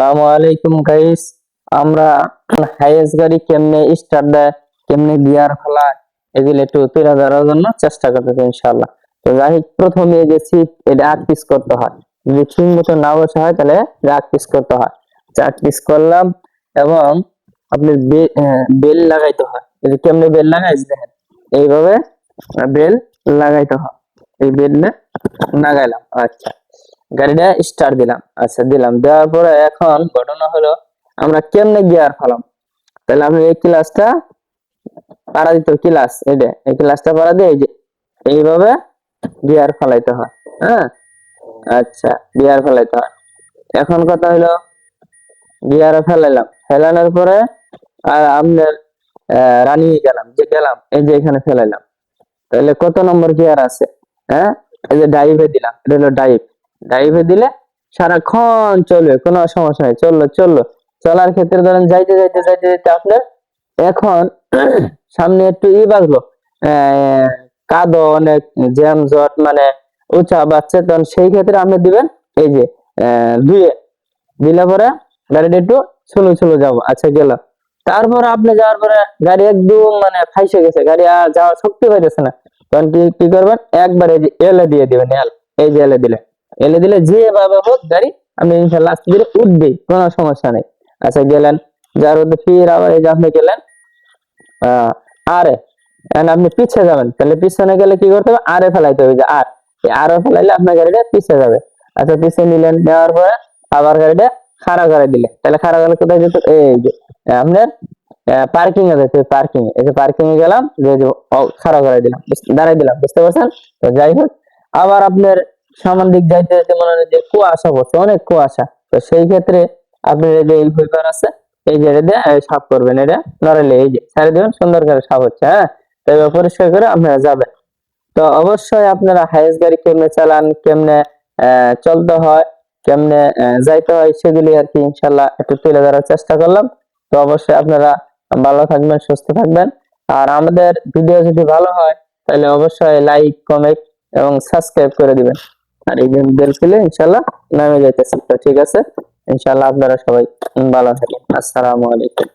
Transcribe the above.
আসসালামু আলাইকুম গাইস আমরা হাইয়েস্ট গাড়ি কেমনে স্টার্ট দেয়, কেমনে গিয়ার ফেলা এগুলো একটু তুলে ধরার জন্য চেষ্টা করতেছি, ইনশাআল্লাহ। তো যাই প্রথমে যে সিট এটা আট পিস করতে হয়। যদি ঠিক মতো না বসা হয়, তাহলে আট পিস করতে হয়। চার পিস করলাম, এবং আপনি বেল লাগাইতে হয়। এই যে কেমনে বেল লাগাইছে দেখেন, এইভাবে বেল লাগাইতে হয়। এই বেলটা লাগাইলাম আচ্ছা। গাড়িটা স্টার্ট দিলাম। আচ্ছা দিলাম। দেওয়ার পরে এখন ঘটনা হলো, আমরা কেমনে গিয়ার ফেলাম? তাহলে আমি এই ক্লাসটা পাড়া দিতে ক্লাস এটা এই ক্লাসটা পাড়া দিয়ে এইভাবে গিয়ার ফেলাইতে হয় হ্যাঁ? আচ্ছা গিয়ার ফেলাইতে হয়। এখন কথা হলো গিয়ার ফেলাইলাম। ফেলানোর পরে আর আপনার রানি গেলাম, যে গেলাম, এই যে এখানে ফেলাইলাম। তাহলে কত নম্বর গিয়ার আছে হ্যাঁ? এই যে ডাইভে দিলাম, এটা হলো ডাইভ ডাইভে দিলে সারাক্ষণ চলবে কোনো সমস্যা নেই। চলল চলল। চলার ক্ষেত্রে ধরেন যাইতে যাইতে যাইতে যাইতে আপনার এখন সামনে একটু ই আহ, কাদো অনেক জ্যাম জট মানে উঁচা বাচ্চা তখন সেই ক্ষেত্রে আপনি দিবেন এই যে দুয়ে দিলে পরে গাড়িটা একটু স্লো স্লো যাব আচ্ছা গেল। তারপরে আপনি যাওয়ার পরে গাড়ি একদম মানে ফাইসে গেছে গাড়ি আর যাওয়ার শক্তি পাইতেছে না। তখন কি কি করবেন? একবার এই যে এলে দিয়ে দিবেন এল এই যে এলে দিলে। এলে দিলে যেভাবে হোক গাড়ি আপনি ইনশাল্লাহ আস্তে ধীরে উঠবেই কোনো সমস্যা নেই। আচ্ছা গেলেন। যার মধ্যে ফির আবার এই যে আপনি গেলেন আরে আপনি পিছিয়ে যাবেন। তাহলে পিছনে গেলে কি করতে হবে? আরে ফেলাইতে হবে যে আর। আরে ফেলাইলে আপনার গাড়িটা পিছিয়ে যাবে। আচ্ছা পিছিয়ে নিলেন, নেওয়ার পরে আবার গাড়িটা খাড়া করে দিলে। তাহলে খাড়া করে কোথায় যেত? এই যে, আপনার পার্কিং এ যেতে পার্কিং এই যে পার্কিং এ গেলাম, যে খাড়া করে দিলাম। দাঁড়াই দিলাম, বুঝতে পারছেন? তো যাই হোক, আবার আপনার সামান দিক যাইতে যাইতে মনে হয় যে কুয়াশা পড়ছে, অনেক কুয়াশা। তো সেই ক্ষেত্রে আপনার এই যে এই পেপার আছে। এই যে এটা দিয়ে সাফ করবেন এটা। নড়ালে এই যে ছাড়ে দিবেন, সুন্দর করে সাফ হচ্ছে হ্যাঁ? তো এবার পরিষ্কার করে আপনারা যাবেন। তো অবশ্যই আপনারা হাইস গাড়ি কেমনে চালান, কেমনে চলতে হয়, কেমনে যাইতে হয়, সেগুলি আর কি ইনশাল্লাহ একটু তুলে ধরার চেষ্টা করলাম। তো অবশ্যই আপনারা ভালো থাকবেন, সুস্থ থাকবেন। আর আমাদের ভিডিও যদি ভালো হয়, তাহলে অবশ্যই লাইক, কমেন্ট এবং সাবস্ক্রাইব করে দিবেন। আর এই যে বেল খেলে ইনশাল্লাহ নামে যাইতেছে। ঠিক আছে ইনশাল্লাহ আপনারা সবাই ভালো থাকেন। আসসালামু আলাইকুম।